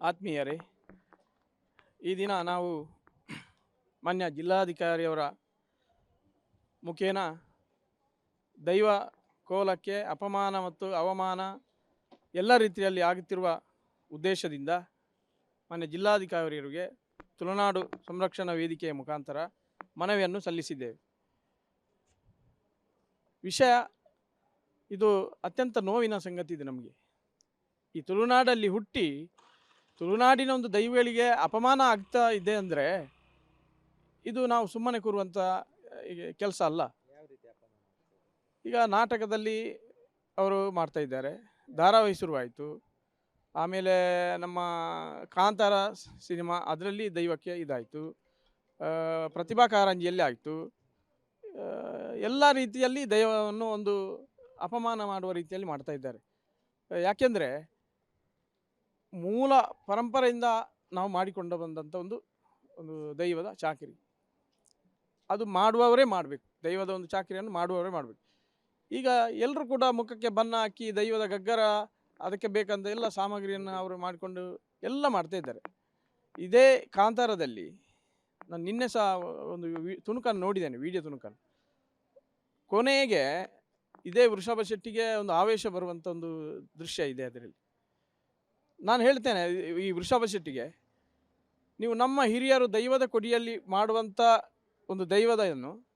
ಆತ್ಮೀಯರೇ, ಈ ದಿನ ನಾವು ಮಾನ್ಯ ಜಿಲ್ಲಾಧಿಕಾರಿಯವರ ಮುಖೇನ ದೈವ ಕೋಲಕ್ಕೆ ಅಪಮಾನ ಮತ್ತು ಅವಮಾನ ಎಲ್ಲ ರೀತಿಯಲ್ಲಿ ಆಗುತ್ತಿರುವ ಉದ್ದೇಶದಿಂದ ಮಾನ್ಯ ಜಿಲ್ಲಾಧಿಕಾರಿಯವರಿಗೆ ತುಳುನಾಡು ಸಂರಕ್ಷಣಾ ವೇದಿಕೆಯ ಮುಖಾಂತರ ಮನವಿಯನ್ನು ಸಲ್ಲಿಸಿದ್ದೇವೆ. ವಿಷಯ, ಇದು ಅತ್ಯಂತ ನೋವಿನ ಸಂಗತಿ ಇದೆ ನಮಗೆ. ಈ ತುಳುನಾಡಲ್ಲಿ ಹುಟ್ಟಿ ತುಳುನಾಡಿನ ಒಂದು ದೈವಗಳಿಗೆ ಅಪಮಾನ ಆಗ್ತಾ ಇದೆ ಅಂದರೆ ಇದು ನಾವು ಸುಮ್ಮನೆ ಕೂರುವಂಥ ಕೆಲಸ ಅಲ್ಲ? ಈಗ ನಾಟಕದಲ್ಲಿ ಅವರು ಮಾಡ್ತಾ ಇದ್ದಾರೆ. ಧಾರಾವಾಹಿ ಶುರುವಾಯಿತು. ಆಮೇಲೆ ನಮ್ಮ ಕಾಂತಾರ ಸಿನಿಮಾ ಅದರಲ್ಲಿ ದೈವಕ್ಕೆ ಇದಾಯಿತು. ಪ್ರತಿಭಾ ಕಾರಂಜಿಯಲ್ಲಿ ಆಯಿತು. ಎಲ್ಲ ರೀತಿಯಲ್ಲಿ ದೈವವನ್ನು ಒಂದು ಅಪಮಾನ ಮಾಡುವ ರೀತಿಯಲ್ಲಿ ಮಾಡ್ತಾ ಇದ್ದಾರೆ. ಯಾಕೆಂದರೆ ಮೂಲ ಪರಂಪರೆಯಿಂದ ನಾವು ಮಾಡಿಕೊಂಡು ಬಂದಂಥ ಒಂದು ಒಂದು ದೈವದ ಚಾಕರಿ. ಅದು ಮಾಡುವವರೇ ಮಾಡಬೇಕು. ದೈವದ ಒಂದು ಚಾಕರಿಯನ್ನು ಮಾಡುವವರೇ ಮಾಡಬೇಕು. ಈಗ ಎಲ್ಲರೂ ಕೂಡ ಮುಖಕ್ಕೆ ಬನ್ನ ಹಾಕಿ ದೈವದ ಗಗ್ಗರ, ಅದಕ್ಕೆ ಬೇಕಂತ ಎಲ್ಲ ಸಾಮಗ್ರಿಯನ್ನು ಅವರು ಮಾಡಿಕೊಂಡು ಎಲ್ಲ ಮಾಡ್ತಾ ಇದ್ದಾರೆ. ಇದೇ ಕಾಂತಾರದಲ್ಲಿ ನಾನು ನಿನ್ನೆ ಸಹ ಒಂದು ತುಣುಕನ್ನು ನೋಡಿದ್ದೇನೆ, ವಿಡಿಯೋ ತುಣುಕನ್ನು. ಕೊನೆಗೆ ಇದೇ ವೃಷಭ ಶೆಟ್ಟಿಗೆ ಒಂದು ಆವೇಶ ಬರುವಂಥ ಒಂದು ದೃಶ್ಯ ಇದೆ ಅದರಲ್ಲಿ. ನಾನು ಹೇಳ್ತೇನೆ, ಈ- ವೃಷಭ ಶೆಟ್ಟಿಗೆ, ನೀವು ನಮ್ಮ ಹಿರಿಯರು ದೈವದ ಕೊಡಿಯಲ್ಲಿ ಮಾಡುವಂಥ ಒಂದು ದೈವದನ್ನು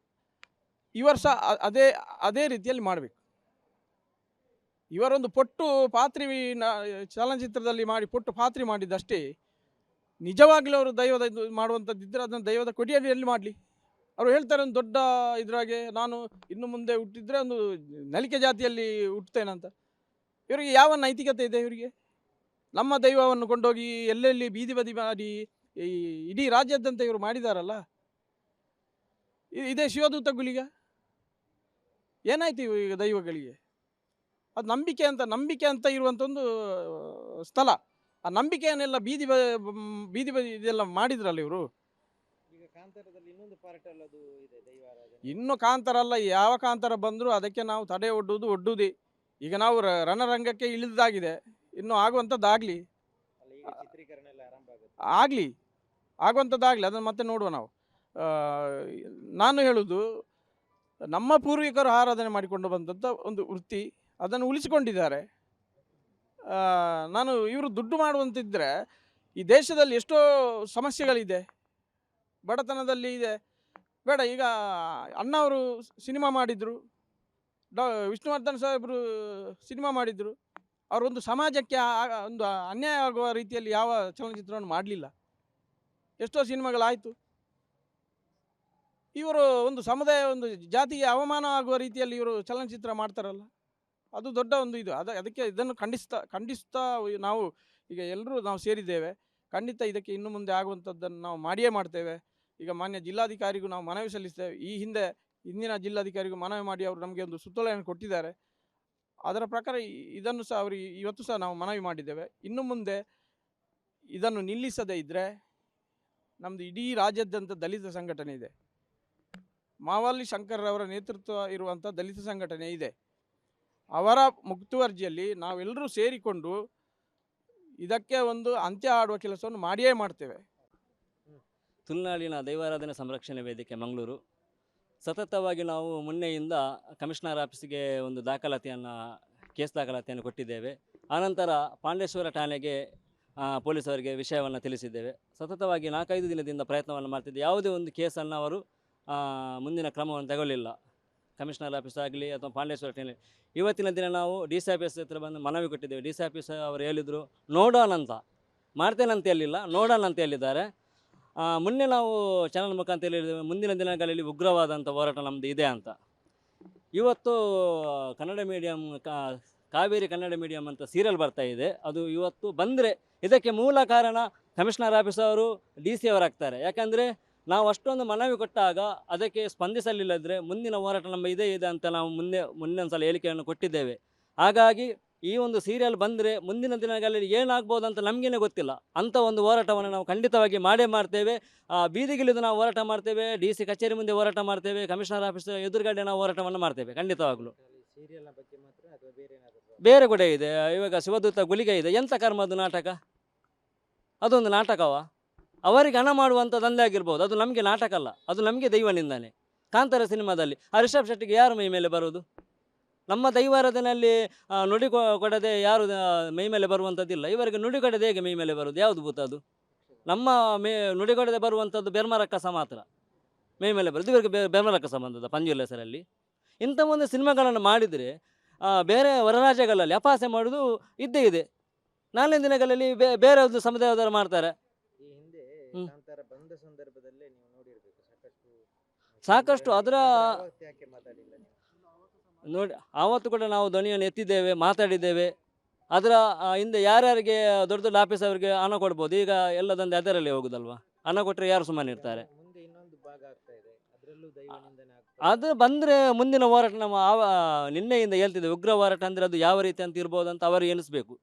ಈ ವರ್ಷ ಅದೇ ಅದೇ ರೀತಿಯಲ್ಲಿ ಮಾಡಬೇಕು. ಇವರೊಂದು ಪೊಟ್ಟು ಪಾತ್ರಿ ಚಲನಚಿತ್ರದಲ್ಲಿ ಮಾಡಿ ಪೊಟ್ಟು ಪಾತ್ರಿ ಮಾಡಿದ್ದಷ್ಟೇ, ನಿಜವಾಗಲೂ ಅವರು ದೈವದ ಇದು ಮಾಡುವಂಥದ್ದಿದ್ದರೆ ಅದನ್ನು ದೈವದ ಕೊಡಿಯಲ್ಲಿ ಮಾಡಲಿ? ಅವರು ಹೇಳ್ತಾರೆ ಒಂದು ದೊಡ್ಡ ಇದ್ರಾಗೆ, ನಾನು ಇನ್ನು ಮುಂದೆ ಹುಟ್ಟಿದ್ರೆ ಒಂದು ನಲಿಕೆ ಜಾತಿಯಲ್ಲಿ ಹುಟ್ಟುತ್ತೇನಂತ. ಇವರಿಗೆ ಯಾವ ನೈತಿಕತೆ ಇದೆ ಇವರಿಗೆ? ನಮ್ಮ ದೈವವನ್ನು ಕೊಂಡೋಗಿ ಎಲ್ಲೆಲ್ಲಿ ಬೀದಿ ಬದಿ ಮಾಡಿ ಈ ಇಡೀ ರಾಜ್ಯಾದ್ಯಂತ ಇವರು ಮಾಡಿದಾರಲ್ಲ? ಇದೇ ಶಿವದೂತ ಗುಳಿಗ ಏನಾಯ್ತು ಇವು ಈಗ ದೈವಗಳಿಗೆ? ಅದು ನಂಬಿಕೆ ಅಂತ ನಂಬಿಕೆ ಅಂತ ಇರುವಂಥ ಒಂದು ಸ್ಥಳ. ಆ ನಂಬಿಕೆಯನ್ನೆಲ್ಲ ಬೀದಿ ಬ ಬೀದಿ ಬದಿ ಇದೆಲ್ಲ ಮಾಡಿದ್ರಲ್ಲ ಇವರು? ಇನ್ನು ಕಾಂತರ ಅಲ್ಲ ಯಾವ ಕಾಂತರ ಬಂದರೂ ಅದಕ್ಕೆ ನಾವು ತಡೆ ಒಡ್ಡುವುದು ಒಡ್ಡುವುದೇ ಈಗ ನಾವು ರಣರಂಗಕ್ಕೆ ಇಳಿದಾಗಿದೆ. ಇನ್ನು ಆಗುವಂಥದ್ದಾಗಲಿ. ಆಗಲಿ ಆಗುವಂಥದ್ದಾಗಲಿ ಅದನ್ನು ಮತ್ತೆ ನೋಡುವ ನಾವು. ನಾನು ಹೇಳುವುದು ನಮ್ಮ ಪೂರ್ವಿಕರು ಆರಾಧನೆ ಮಾಡಿಕೊಂಡು ಬಂದಂಥ ಒಂದು ವೃತ್ತಿ ಅದನ್ನು ಉಳಿಸಿಕೊಂಡಿದ್ದಾರೆ. ನಾನು ಇವರು ದುಡ್ಡು ಮಾಡುವಂತಿದ್ದರೆ ಈ ದೇಶದಲ್ಲಿ ಎಷ್ಟೋ ಸಮಸ್ಯೆಗಳಿದೆ ಬಡತನದಲ್ಲಿ ಇದೆ. ಬೇಡ ಈಗ ಅಣ್ಣ ಅವರು ಸಿನಿಮಾ ಮಾಡಿದರು ಡಾ ವಿಷ್ಣುವರ್ಧನ್ ಸಾಹೇಬರು ಸಿನಿಮಾ ಮಾಡಿದರು. ಅವರೊಂದು ಸಮಾಜಕ್ಕೆ ಒಂದು ಅನ್ಯಾಯ ಆಗುವ ರೀತಿಯಲ್ಲಿ ಯಾವ ಚಲನಚಿತ್ರವನ್ನು ಮಾಡಲಿಲ್ಲ. ಎಷ್ಟೋ ಸಿನಿಮಾಗಳಾಯಿತು. ಇವರು ಒಂದು ಸಮುದಾಯ, ಒಂದು ಜಾತಿಗೆ ಅವಮಾನ ಆಗುವ ರೀತಿಯಲ್ಲಿ ಇವರು ಚಲನಚಿತ್ರ ಮಾಡ್ತಾರಲ್ಲ, ಅದು ದೊಡ್ಡ ಒಂದು ಇದು. ಅದ, ಅದಕ್ಕೆ ಇದನ್ನು ಖಂಡಿಸ್ತಾ ಖಂಡಿಸ್ತಾ ನಾವು ಈಗ ಎಲ್ಲರೂ ನಾವು ಸೇರಿದ್ದೇವೆ. ಖಂಡಿತ ಇದಕ್ಕೆ ಇನ್ನು ಮುಂದೆ ಆಗುವಂಥದ್ದನ್ನು ನಾವು ಮಾಡಿಯೇ ಮಾಡ್ತೇವೆ. ಈಗ ಮಾನ್ಯ ಜಿಲ್ಲಾಧಿಕಾರಿಗೂ ನಾವು ಮನವಿ ಸಲ್ಲಿಸ್ತೇವೆ. ಈ ಹಿಂದೆ, ಹಿಂದಿನ ಜಿಲ್ಲಾಧಿಕಾರಿಗೂ ಮನವಿ ಮಾಡಿ ಅವರು ನಮಗೆ ಒಂದು ಸುತ್ತೋಲೆಯನ್ನು ಕೊಟ್ಟಿದ್ದಾರೆ. ಅದರ ಪ್ರಕಾರ ಇದನ್ನು ಸಹ ಅವರು ಇವತ್ತು ಸಹ ನಾವು ಮನವಿ ಮಾಡಿದ್ದೇವೆ. ಇನ್ನು ಮುಂದೆ ಇದನ್ನು ನಿಲ್ಲಿಸದೇ ಇದ್ದರೆ ನಮ್ಮದು ಇಡೀ ರಾಜ್ಯಾದ್ಯಂತ ದಲಿತ ಸಂಘಟನೆ ಇದೆ. ಮಾವಲ್ಲಿ ಶಂಕರ್ರವರ ನೇತೃತ್ವ ಇರುವಂಥ ದಲಿತ ಸಂಘಟನೆ ಇದೆ. ಅವರ ಮುಕ್ತುವರ್ಜಿಯಲ್ಲಿ ನಾವೆಲ್ಲರೂ ಸೇರಿಕೊಂಡು ಇದಕ್ಕೆ ಒಂದು ಅಂತ್ಯ ಆಡುವ ಕೆಲಸವನ್ನು ಮಾಡಿಯೇ ಮಾಡ್ತೇವೆ. ತುಳುನಾಡಿನ ದೈವಾರಾಧನೆ ಸಂರಕ್ಷಣೆ ವೇದಿಕೆ, ಮಂಗಳೂರು. ಸತತವಾಗಿ ನಾವು ಮೊನ್ನೆಯಿಂದ ಕಮಿಷನರ್ ಆಫೀಸಿಗೆ ಒಂದು ದಾಖಲಾತಿಯನ್ನು ಕೇಸ್ ದಾಖಲಾತಿಯನ್ನು ಕೊಟ್ಟಿದ್ದೇವೆ. ಆನಂತರ ಪಾಂಡೇಶ್ವರ ಠಾಣೆಗೆ ಪೊಲೀಸರಿಗೆ ವಿಷಯವನ್ನು ತಿಳಿಸಿದ್ದೇವೆ. ಸತತವಾಗಿ ನಾಲ್ಕೈದು ದಿನದಿಂದ ಪ್ರಯತ್ನವನ್ನು ಮಾಡ್ತಿದ್ದೆ. ಯಾವುದೇ ಒಂದು ಕೇಸನ್ನು ಅವರು ಮುಂದಿನ ಕ್ರಮವನ್ನು ತಗೊಳ್ಳಿಲ್ಲ. ಕಮಿಷನರ್ ಆಫೀಸ್ ಆಗಲಿ ಅಥವಾ ಪಾಂಡೇಶ್ವರ ಠಾಣೆ. ಇವತ್ತಿನ ದಿನ ನಾವು ಡಿ ಸಿ ಆಫೀಸ್ ಹತ್ರ ಬಂದು ಮನವಿ ಕೊಟ್ಟಿದ್ದೇವೆ. ಡಿ ಸಿ ಆಫೀಸ್ ಅವರು ಹೇಳಿದರು ನೋಡೋಣಂತ. ಮಾಡ್ತೇನಂತ ಹೇಳಿಲ್ಲ ನೋಡೋಣಂತ ಹೇಳಿದ್ದಾರೆ. ಆ, ಮೊನ್ನೆ ನಾವು ಚಾನಲ್ ಮುಖಾಂತರ ಹೇಳಿದ್ದೇವೆ, ಮುಂದಿನ ದಿನಗಳಲ್ಲಿ ಉಗ್ರವಾದಂಥ ಹೋರಾಟ ನಮ್ಮದು ಇದೆ ಅಂತ. ಇವತ್ತು ಕನ್ನಡ ಮೀಡಿಯಂ ಕಾವೇರಿ ಕನ್ನಡ ಮೀಡಿಯಂ ಅಂತ ಸೀರಿಯಲ್ ಬರ್ತಾ ಇದೆ. ಅದು ಇವತ್ತು ಬಂದರೆ ಇದಕ್ಕೆ ಮೂಲ ಕಾರಣ ಕಮಿಷನರ್ ಆಫೀಸ್ ಅವರು ಡಿ ಸಿ ಅವರಾಗ್ತಾರೆ. ಯಾಕಂದರೆ ನಾವು ಅಷ್ಟೊಂದು ಮನವಿ ಕೊಟ್ಟಾಗ ಅದಕ್ಕೆ ಸ್ಪಂದಿಸಲಿಲ್ಲದ್ರೆ ಮುಂದಿನ ಹೋರಾಟ ನಮ್ಮ ಇದೇ ಇದೆ ಅಂತ ನಾವು ಮುಂದೆ ಮುಂದಿನ ಸಲ ಹೇಳಿಕೆಯನ್ನು ಕೊಟ್ಟಿದ್ದೇವೆ. ಹಾಗಾಗಿ ಈ ಒಂದು ಸೀರಿಯಲ್ ಬಂದರೆ ಮುಂದಿನ ದಿನಗಳಲ್ಲಿ ಏನಾಗ್ಬೋದು ಅಂತ ನಮಗೇನೆ ಗೊತ್ತಿಲ್ಲ. ಅಂಥ ಒಂದು ಹೋರಾಟವನ್ನು ನಾವು ಖಂಡಿತವಾಗಿ ಮಾಡೇ ಮಾಡ್ತೇವೆ. ಬೀದಿಗಿಳಿದು ನಾವು ಹೋರಾಟ ಮಾಡ್ತೇವೆ. ಡಿ ಸಿ ಕಚೇರಿ ಮುಂದೆ ಹೋರಾಟ ಮಾಡ್ತೇವೆ. ಕಮಿಷನರ್ ಆಫೀಸ್ ಎದುರುಗಡೆ ನಾವು ಹೋರಾಟವನ್ನು ಮಾಡ್ತೇವೆ, ಖಂಡಿತವಾಗ್ಲೂ. ಬೇರೆ ಕೂಡ ಇದೆ. ಇವಾಗ ಶಿವದೂತ ಗುಲಿಗೆ ಇದೆ. ಎಂಥ ಕರ್ಮ ಅದು ನಾಟಕ? ಅದೊಂದು ನಾಟಕವಾ? ಅವರಿಗೆ ಹಣ ಮಾಡುವಂಥ ದಂಧೆ ಆಗಿರ್ಬೋದು ಅದು ನಮಗೆ ನಾಟಕ ಅಲ್ಲ ಅದು ನಮಗೆ ದೈವನಿಂದಾನೆ. ಕಾಂತಾರ ಸಿನಿಮಾದಲ್ಲಿ. ಆ ರಿಷಬ್ ಶೆಟ್ಟಿಗೆ ಯಾರು ಮೈ ಮೇಲೆ ಬರೋದು? ನಮ್ಮ ದೈವಾರಾಧನೆಯಲ್ಲಿ ನುಡಿ ಕೊಡದೆ ಯಾರು ಮೈ ಮೇಲೆ ಬರುವಂಥದ್ದಿಲ್ಲ. ಇವರಿಗೆ ನುಡಿ ಕೊಡದೆ ಹೇಗೆ ಮೈ ಮೇಲೆ ಬರುವುದು? ಯಾವುದು ಭೂತ ಅದು? ನಮ್ಮ ಮೇ ನುಡಿ ಕೊಡದೆ ಬರುವಂಥದ್ದು ಬೆರ್ಮರಕ್ಕಸ ಮಾತ್ರ. ಮೈ ಮೇಲೆ ಬರೋದು ಇವರಿಗೆ ಬೆ ಬೆರ್ಮರಕ್ಕಸ ಬಂದದ ಪಂಜುಲ್ ಹೆಸರಲ್ಲಿ. ಇಂಥ ಒಂದು ಸಿನಿಮಾಗಳನ್ನು ಮಾಡಿದರೆ ಬೇರೆ ಹೊರರಾಜ್ಯಗಳಲ್ಲಿ ಅಪಾಸೆ ಮಾಡೋದು ಇದ್ದೇ ಇದೆ. ನಾಲ್ಕು ದಿನಗಳಲ್ಲಿ ಬೇ ಬೇರೆ ಒಂದು ಸಮುದಾಯದವರು ಮಾಡ್ತಾರೆ. ಸಂದರ್ಭದಲ್ಲೇ ಸಾಕಷ್ಟು ಅದರ- ನೋಡಿ, ಆವತ್ತು ಕೂಡ ನಾವು ಧ್ವನಿಯನ್ನು ಎತ್ತಿದ್ದೇವೆ, ಮಾತಾಡಿದ್ದೇವೆ. ಅದರ ಹಿಂದೆ ಯಾರ್ಯಾರಿಗೆ ದೊಡ್ಡ ದೊಡ್ಡ ಆಫೀಸ್ ಅವರಿಗೆ ಹಣ ಕೊಡ್ಬೋದು? ಈಗ ಎಲ್ಲದಂದು ಅದರಲ್ಲಿ ಹೋಗುದಲ್ವಾ? ಹಣ ಕೊಟ್ಟರೆ ಯಾರು ಸುಮ್ಮನೆ ಇರ್ತಾರೆ? ಅದು ಬಂದರೆ ಮುಂದಿನ ಹೋರಾಟ ನಮ್ಮ ಆವ, ನಿನ್ನೆಯಿಂದ ಹೇಳ್ತಿದ್ದೆ ಉಗ್ರ ಹೋರಾಟ ಅಂದರೆ ಅದು ಯಾವ ರೀತಿ ಅಂತ ಇರ್ಬೋದು ಅಂತ ಅವರು ಎನಿಸ್ಬೇಕು